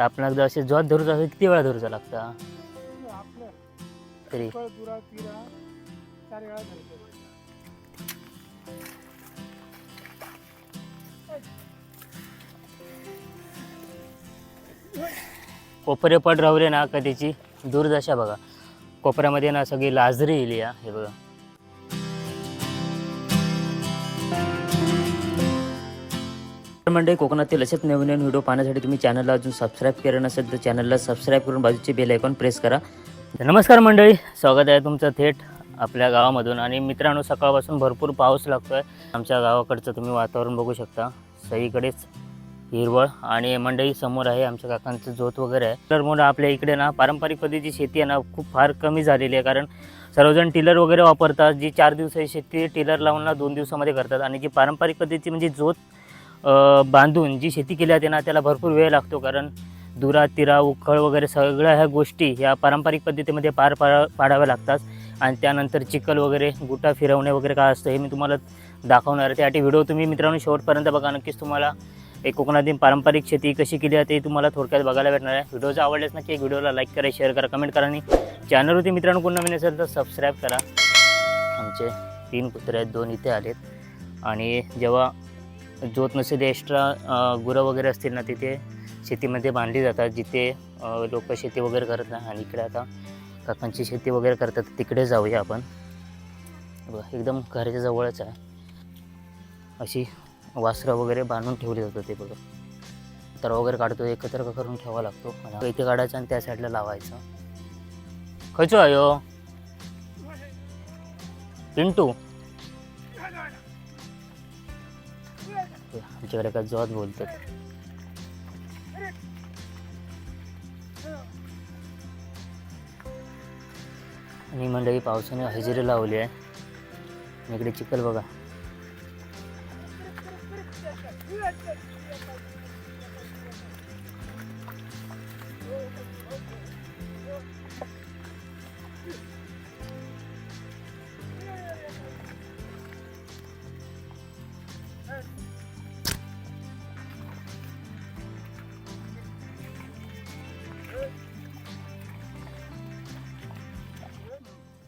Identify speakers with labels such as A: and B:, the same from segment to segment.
A: तर आपण एकदा असे जोत धरूचा असेल किती वेळा धरूचा लागता?
B: आपलं
A: तरी.
B: फळ दुरा तिरा चार वेळा
A: कोपरे पड रावले ना का त्याची दुर्दशा बघा. कोपऱ्यामध्ये ना सगळी लाजरी येईल या हे बघा. तर मंडळी कोकणातील असेच नवीन नवीन व्हिडिओ पाहण्यासाठी तुम्ही चॅनलला अजून सबस्क्राईब केलं नसेल तर चॅनलला सबस्क्राईब करून बाजूचे बेल आयकॉन प्रेस करा. नमस्कार मंडळी स्वागत आहे तुमचं थेट आपल्या गावामधून. आणि मित्रांनो सकाळपासून भरपूर पाऊस लागतो आहे आमच्या गावाकडचं तुम्ही वातावरण बघू शकता. सगळीकडेच हिरवळ आणि मंडई समोर आहे. आमच्या काकांचं जोत वगैरे आहे. तर म्हणून आपल्या इकडे ना पारंपरिक पद्धतीची शेती आहे ना खूप फार कमी झालेली आहे. कारण सर्वजण टिलर वगैरे वापरतात. जी चार दिवसाची शेती टिलर लावून ना दोन दिवसामध्ये करतात. आणि जी पारंपरिक पद्धतीची म्हणजे जोत बांधून जी शेती केली जाते ना त्याला भरपूर वेळ लागतो. कारण दुरा तिरा उखळ वगैरे सगळ्या ह्या गोष्टी ह्या पारंपरिक पद्धतीमध्ये पार पाडा पाडाव्या लागतात. आणि त्यानंतर चिखल वगैरे गुटा फिरवणे वगैरे काय असतं हे मी तुम्हाला दाखवणार आहे. त्यासाठी व्हिडिओ तुम्ही मित्रांनो शेवटपर्यंत बघा. नक्कीच तुम्हाला एक कोकणातील पारंपरिक शेती कशी केली जाते तुम्हाला थोडक्यात बघायला भेटणार आहे. व्हिडिओ जर आवडल्यास नक्की व्हिडिओला लाईक करा शेअर करा कमेंट करा. आणि चॅनलवरती मित्रांनो कोण नवीन असेल तर सबस्क्राईब करा. आमचे तीन कुत्रे आहेत दोन इथे आलेत. आणि जेव्हा जोत नसेल एक्स्ट्रा गुरं वगैरे असतील ना तिथे शेतीमध्ये बांधली जातात जिथे लोक शेती वगैरे करत नाही आणि इकडे आता काकांची शेती वगैरे करतात तिकडे जाऊया आपण. बघा एकदम घराच्या जवळच आहे. अशी वासरं वगैरे बांधून ठेवली जातात ते बघा. तर वगैरे काढतो एकत्र करून ठेवावा लागतो. आणि इथे काढायचं आणि त्या साईडला लावायचं. खचो आयो. पिंटू. आमच्याकडे काय जोत बोलतात. आणि मंडळी पावसाने हजेरी लावली आहे. इकडे चिखल बघा.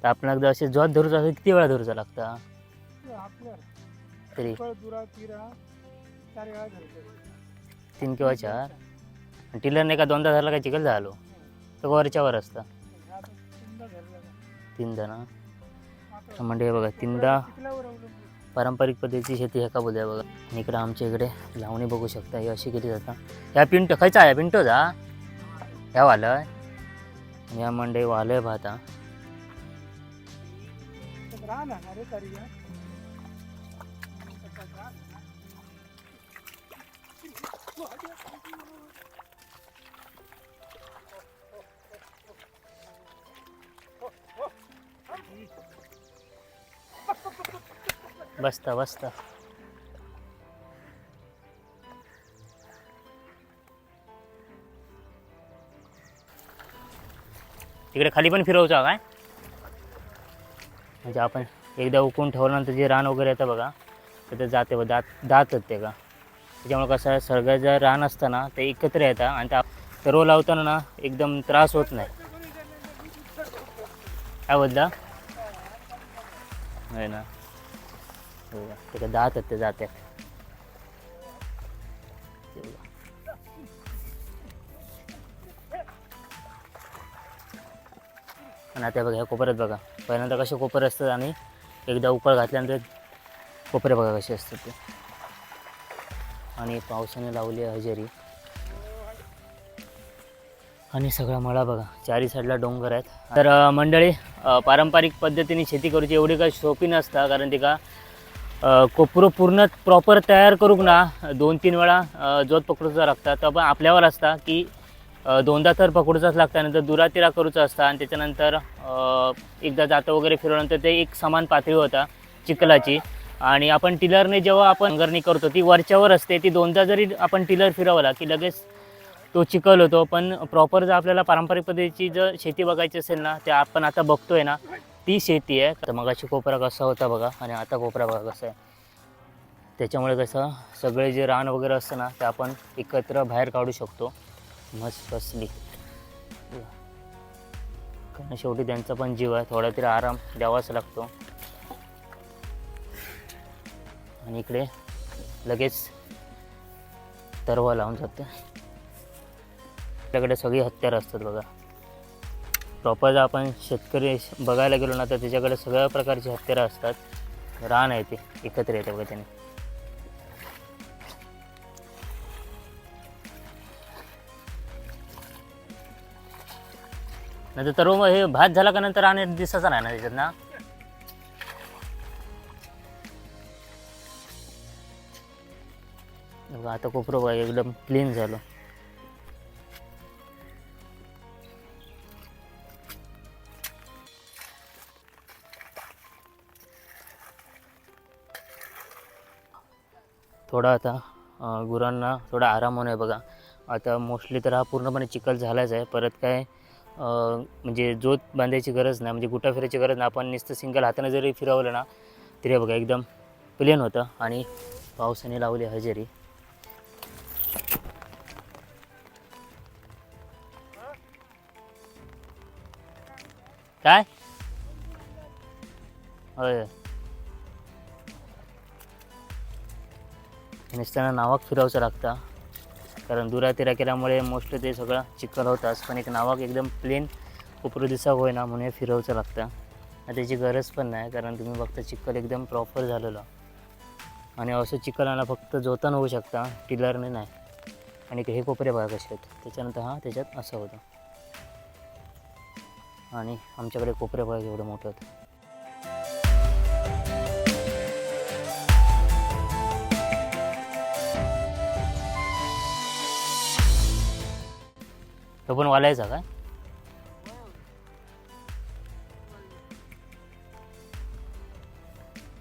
A: तर आपण एकदा असे जोत धरूचा असं किती वेळा धरूचा लागता? तरी. तीन किंवा चार. आणि टिलर नाही का दोनदा धरला काय चिखल झालो? तर वरच्यावर असतं.
B: आता तीनदा का?
A: ना? म्हणजे हे बघा तीनदा पारंपरिक पद्धतीची शेती ह्या का बोलूया बघा. आणि इकडं आमच्या इकडे लावणी बघू शकता ही अशी केली जाता. ह्या पिंटो खायचा आहे पिंटो जा ह्या वालय. आणि ह्या मंडई वालय भाता
B: तर ना अरे तरी या.
A: बसता बसता इकडे खाली पण फिरवचा काय म्हणजे आपण एकदा उकून ठेवल्यानंतर जे रान वगैरे येतं बघा तर ते जाते बघ दात दात ते का? त्याच्यामुळे कसं आहे सगळं जर रान असतं ना ते एकत्र येतं आणि त्या सर्व लावताना ना एकदम त्रास होत नाही. काय बदला आहे ना. हो का? ते दात आहेत ते जाते आणि आता बघा ह्या कोपऱ्यात बघा. पहिल्यांदा कसे कोपरे असतात आणि एकदा उकळ घातल्यानंतर कोपरे बघा कसे असतात ते. आणि पावसाने लावली आहे हजेरी. आणि सगळा मळा बघा चारी साईडला डोंगर आहेत. तर मंडळी पारंपरिक पद्धतीने शेती करूची एवढी काही सोपी नसता कारण ती का कोपरं पूर्ण प्रॉपर तयार करूक ना दोन तीन वेळा जोत पकडूचा लागतात तर पण आपल्यावर असता की दोनदा तर पकडूचाच लागतं नंतर दुरातिरा करूचा असता आणि त्याच्यानंतर एकदा जातं वगैरे फिरवल्यानंतर ते एक समान पातळी होता चिखलाची. आणि आपण टिलरने जेव्हा आपण अंगरणी करतो ती वरच्यावर असते ती दोनदा जरी आपण टिलर फिरवला की लगेच तो चिखल होतो पण प्रॉपर जर आपल्याला पारंपरिक पद्धतीची जर शेती बघायची असेल ना ते आपण आता बघतोय ना ती शेती आहे. तर मगाशी कोपरा कसा होता बघा आणि आता कोपरा बघा कसा आहे. त्याच्यामुळे कसं सगळे जे रान वगैरे असतं ना ते आपण एकत्र बाहेर काढू शकतो. मस्त बसली कारण शेवटी त्यांचा पण जीव आहे थोडा तरी आराम द्यावाच लागतो. आणि इकडे लगेच तरवा लावून जाते. आपल्याकडे सगळी हत्यारं असतात बघा. प्रॉपर जर आपण शेतकरी बघायला गेलो ना तर त्याच्याकडे सगळ्या प्रकारची हत्यारं असतात. रान आहे ते एकत्र येते बघा त्याने. नाही तर हे भात झाला का नंतर आणि दिसायचा नाही ना त्याच्यात ना? बघा, आता कोपरं एकदम क्लीन झालं. थोडा आता गुरांना थोडा आराम होणार बघा. आता मोस्टली तर हा पूर्णपणे चिखल झालाच आहे. परत काय म्हणजे जोत बांधायची गरज नाही म्हणजे गुटा फिरायची गरज नाही. आपण नुसतं सिंगल हाताने जरी फिरवलं ना तरी बघा एकदम प्लेन होतं. आणि पावसाने लावली हजेरी. काय? होय. नुसत्यानं नावाक फिरावचं लागतं. कारण दुरातिरा केल्यामुळे मोस्टली ते सगळं चिखल होताच पण एक नावाक एकदम प्लेन कोपरू दिसा होईना म्हणून हे फिरवायचं लागतं. आणि त्याची गरज पण नाही कारण तुम्ही बघता चिखल एकदम प्रॉपर झालेलं. आणि असं चिखलाला फक्त जोतान होऊ शकता टिलरने नाही. आणि हे कोपरे बघा कसे आहेत. त्याच्यानंतर हा त्याच्यात असं होतं. आणि आमच्याकडे कोपरे बघा एवढं मोठं होतं. तो पण वालायचा काय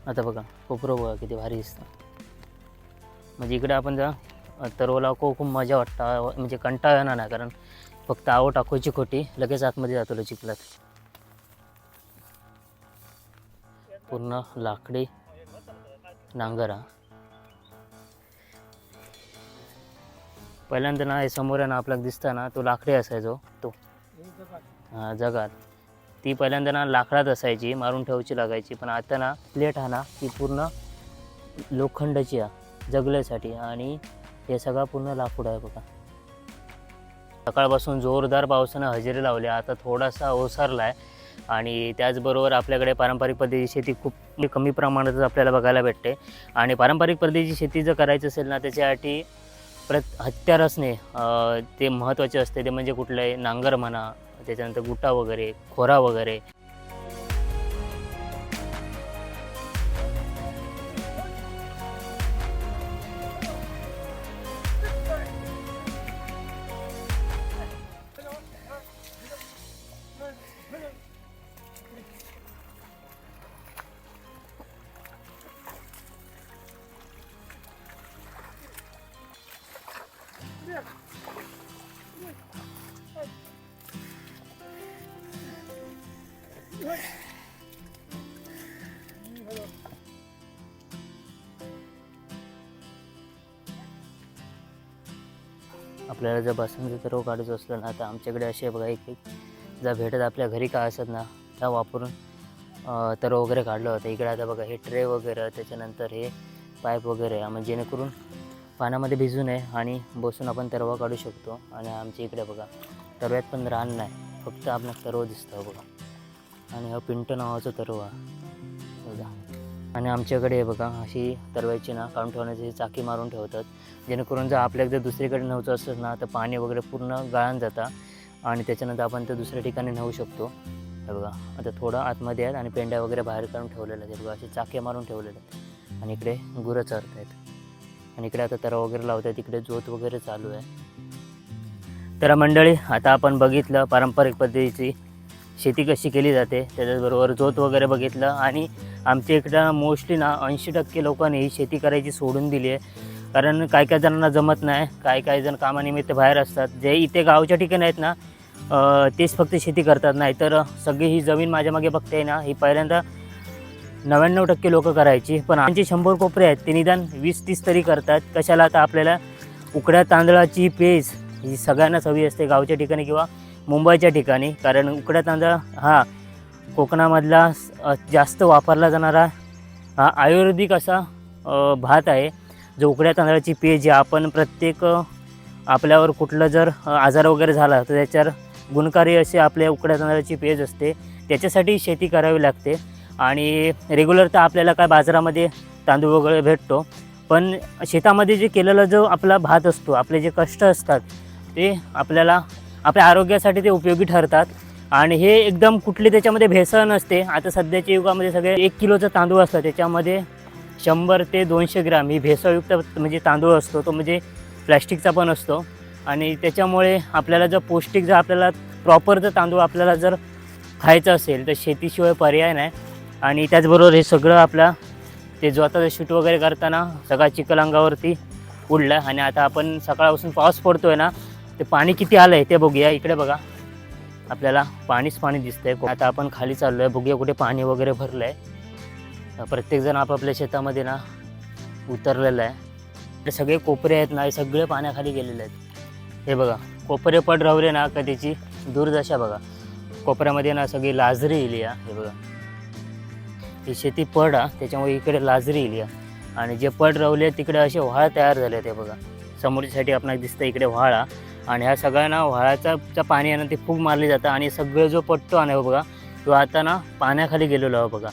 A: आता बघा कोपरो बघा किती भारी दिसतं म्हणजे इकडे आपण जा तरवला को खूप मजा वाटतं म्हणजे कंटाळा येणार नाही कारण फक्त आव टाकूची खोटी लगेच आतमध्ये जातो चिखलात. पूर्ण लाकडी नांगरा. पहिल्यांदा ना हे समोर आहे ना आपल्याला दिसता ना तो लाकडी असायचो तो.
B: हां जगात.
A: ती पहिल्यांदा ना लाकडात असायची मारून ठेवायची लागायची पण आता ना प्लेट हा ना ती पूर्ण लोखंडाची आहे जगल्यासाठी. आणि हे सगळं पूर्ण लाकूड आहे बघा. सकाळपासून जोरदार पावसानं हजेरी लावली आता थोडासा ओसारला आहे आणि त्याचबरोबर आपल्याकडे पारंपरिक पद्धतीची शेती खूप कमी प्रमाणातच आपल्याला बघायला भेटते. आणि पारंपरिक पद्धतीची शेती जर करायची असेल ना त्याच्यासाठी प्रत हत्यार असणे ते महत्त्वाचे असते. ते म्हणजे कुठलंही नांगर म्हणा त्याच्यानंतर गुटा वगैरे खोरा वगैरे. आपल्याला जर बसंतीचा रोग काढायचं असलं ना तर आमच्याकडे असे बघा एक एक जर भेटत आपल्या घरी काय असत ना त्या वापरून तर तरव वगैरे काढलं होतं. इकडे आता बघा हे ट्रे वगैरे त्याच्यानंतर हे पाईप वगैरे म्हणजे जेणेकरून पाण्यामध्ये भिजू नये आणि बसून आपण तरवा काढू शकतो. आणि आमच्या इकडे बघा तरव्यात पण रान नाही. फक्त आपलं तरव दिसतं बघा. आणि हा पिंट नावाचा तरवा बघा. आणि आमच्याकडे हे बघा अशी तरवायची ना काढून ठेवण्याची चाकी मारून ठेवतात. जेणेकरून जर आपल्या दुसरीकडे नव्हतं असतं ना तर पाणी वगैरे पूर्ण गाळून जातं आणि त्याच्यानंतर आपण ते दुसऱ्या ठिकाणी नेऊ शकतो. हे बघा आता थोडं आतमध्ये आहेत आणि पेंड्या वगैरे बाहेर काढून ठेवलेल्या आहेत. हे बघा असे चाके मारून ठेवलेले आहेत. आणि इकडे गुरं चरत आहेत. आणि इकडे आता तरा वगैरे लावत आहेत. इकडे जोत वगैरे चालू आहे. तर मंडळी आता आपण बघितलं पारंपरिक पद्धतीची शेती कशी केली जाते त्याच्याचबरोबर जोत वगैरे बघितलं आणि आमच्या इकडं मोस्टली ना ऐंशी टक्के लोकांनी ही शेती करायची सोडून दिली आहे. कारण काय काय जणांना जमत नाही काही काही जण कामानिमित्त बाहेर असतात. जे इथे गावच्या ठिकाणी आहेत ना तेच फक्त शेती करतात. नाही तर सगळी ही जमीन माझ्या मागे बघते ना ही पहिल्यांदा नव्याण्णव टक्के लोकं करायची. पण आमचे शंभर कोपरे आहेत ते निदान वीस तीस तरी करतात. कशाला आता आपल्याला उकड्या तांदळाची पेज ही सगळ्यांनाच हवी असते गावच्या ठिकाणी किंवा मुंबईच्या ठिकाणी. कारण उकड्या तांदळा हा कोकणामधला जास्त वापरला जाणारा हा आयुर्वेदिक असा भात आहे जो उकड्या तांदळाची पेज आहे आपण प्रत्येक आपल्यावर कुठलं जर आजार वगैरे झाला तर त्याच्यावर गुणकारी असे आपल्या उकड्या तांदळाची पेज असते. त्याच्यासाठी शेती करावी लागते. आणि रेग्युलर तर आपल्याला काय बाजारामध्ये तांदूळ वगैरे भेटतो. पण शेतामध्ये जे केलेला जो आपला भात असतो आपले जे कष्ट असतात ते आपल्याला आपल्या आरोग्यासाठी ते उपयोगी ठरतात. आणि हे एकदम कुठली त्याच्यामध्ये भेसळ नसते. आता सध्याच्या युगामध्ये सगळे एक किलोचं तांदूळ असतं. त्याच्यामध्ये शंभर ते दोनशे ग्राम ही भेसळयुक्त म्हणजे तांदूळ असतो. तो म्हणजे प्लॅस्टिकचा पण असतो. आणि त्याच्यामुळे आपल्याला जर पौष्टिक जर आपल्याला प्रॉपर जर तांदूळ आपल्याला जर खायचं असेल तर शेतीशिवाय पर्याय नाही. आणि त्याचबरोबर हे सगळं आपला ते जो आता शूट वगैरे करताना सगळा चिखल अंगावरती उडला. आणि आता आपण सकाळपासून पाऊस पडतो आहे ना ते पाणी किती आलं आहे ते बघूया. इकडे बघा. आपल्याला पाणीच पाणी दिसतंय. आता आपण खाली चाललो आहे बघूया कुठे पाणी वगैरे भरलं आहे प्रत्येकजण आपापल्या शेतामध्ये ना उतरलेलं आहे. ते सगळे कोपरे आहेत ना हे सगळे पाण्याखाली गेलेले आहेत. हे बघा कोपरे पड रावले ना का त्याची दुर्दशा बघा. कोपऱ्यामध्ये ना सगळी लाजरी इली आहे. हे बघा. ही शेती पड हा. त्याच्यामुळे इकडे लाजरी इली आहे. आणि जे पड रावले तिकडे असे व्हाळ तयार झाले ते बघा. समोरच्यासाठी आपणाला दिसतं इकडे व्हाळा आणि ह्या सगळ्यांना व्हाळाचा पाणी आहे ना ते फूग मारली जातं आणि सगळं जो पट्टो आहे ना बघा तो आता ना पाण्याखाली गेलेलो आहे बघा.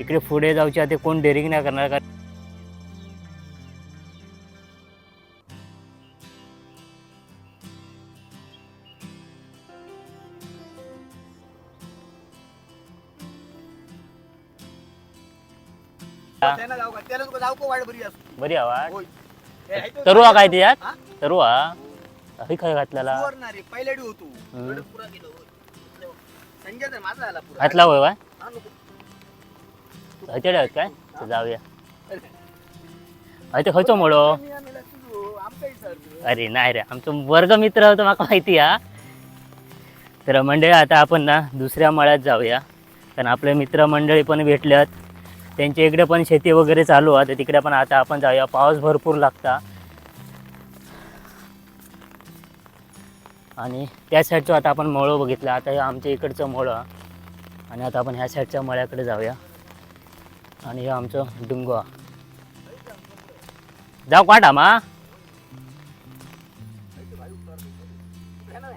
A: इकडे पुढे जाऊच्या ते कोण डेअरिंग नाही करणार हा.
C: का? बरी
A: आवाज
C: हे तो
A: तरुआ काय त्याच्यात
C: हा?
A: तरुआ. काय घातलेला
C: सुवर्ण रे पहिल्याडी होतो.
A: हम्म.
C: एवढं पुरा गेलो होय. संजय तर माझा झाला पुरा.
A: घातला होय वा
C: हा, नको.
A: आहेत काय? तर जाऊया. हयते खंयचो मळो
C: मी आणलं तुझं, आमका विचारलं.
A: अरे नाही रे आमचा वर्ग मित्र होतो माका माहिती हा. तर मंडळी आता आपण ना दुसऱ्या मळ्यात जाऊया. कारण आपले मित्रमंडळी पण भेटल्यात. त्यांच्या इकडे पण शेती वगैरे चालू आहे तर तिकडे पण आता आपण जाऊया. पाऊस भरपूर लागता. आणि त्या साईडचं आता आपण मळं बघितलं. आता हे आमच्या इकडचं मळं. आणि आता आपण ह्या साईडच्या मळ्याकडे जाऊया. आणि हे आमचं डुंगवा जाऊ काढा मा.
C: है ना,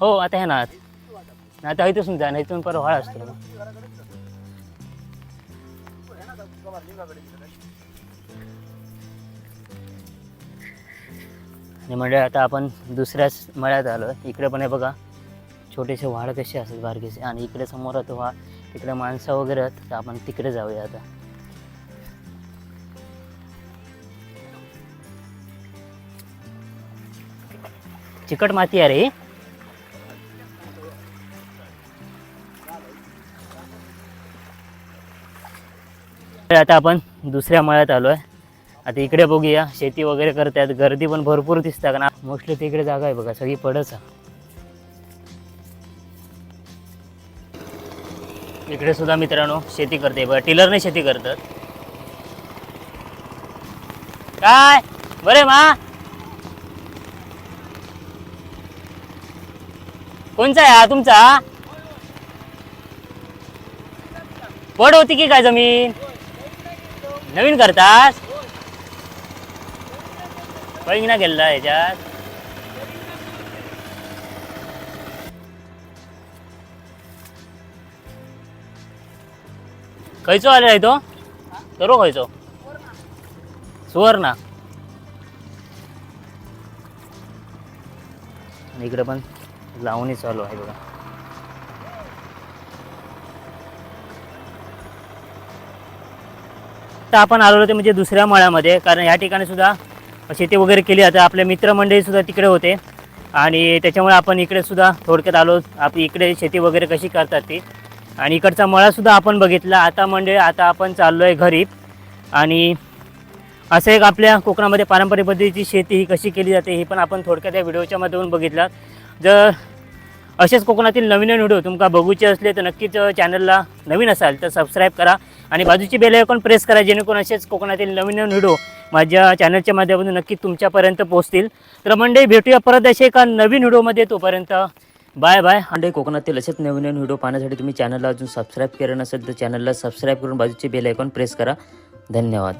C: हो
A: आता हे ना आता इथून जा इथून परत व्हाळ असतो. आणि म्हणजे आता आपण दुसऱ्याच मळ्यात आलो. इकडे पण हे बघा छोटेसे वाढ कसे असतात बारकेसे. आणि इकडे समोर होतं वा तिकडे माणसं वगैरे आहेत तर आपण तिकडे जाऊया आता. चिकट माती आहे रे. आता आपण दुसऱ्या मळ्यात आलो आहे आता इकडे बघूया शेती वगैरे करतात गर्दी पण भरपूर दिसतात ना मोस्टली तिकडे जागा आहे बघा सगळी पडच इकडे सुद्धा मित्रांनो शेती करते बघा टिलरने शेती करतात. काय? बरे मा? कोणचा आहे हा तुमचा? पड होती की काय जमीन? नवीन करतास? ना गेला ह्याच्यात खयचो आलेला तो? करू खयचो सुवर्णा. आणि इकडे पण लावणी चालू आहे बघा. तर आपण आलो होते म्हणजे दुसऱ्या मळ्यामध्ये कारण या ठिकाणी सुद्धा शेती वगैरे केली. आता आपले मित्रमंडळीसुद्धा तिकडे होते. आणि त्याच्यामुळे आपण इकडे सुद्धा थोडक्यात आलो. आपली इकडे शेती वगैरे कशी करतात ती. आणि इकडचा मळासुद्धा आपण बघितला. आता मंडळी आता आपण चाललो आहे घरी. आणि असं एक आपल्या कोकणामध्ये पारंपरिक पद्धतीची शेती ही कशी केली जाते ही पण आपण थोडक्यात या व्हिडिओच्या माध्यमातून बघितलं. जर असेच कोकणातील नवीन नवीन व्हिडिओ तुमका बघूचे असले तर नक्कीच चॅनलला नवीन असाल तर सबस्क्राईब करा. आणि बाजूची बेल आयकॉन प्रेस करा जेणेकरून असेच कोकणातील नवीन नवीन व्हिडिओ माझ्या चॅनलच्या माध्यमातून नक्की तुमच्यापर्यंत पोहोचतील. तर मंडळी भेटूया परत असे एका नवीन व्हिडिओमध्ये तोपर्यंत. Bye bye. अंडे कोकणातील असेच नवीन नवीन व्हिडिओ पाहण्यासाठी तुम्ही चॅनलला अजून सबस्क्राईब केलं नसेल तर चॅनलला सबस्क्राईब करून बाजूचे बेल आयकॉन प्रेस करा. धन्यवाद.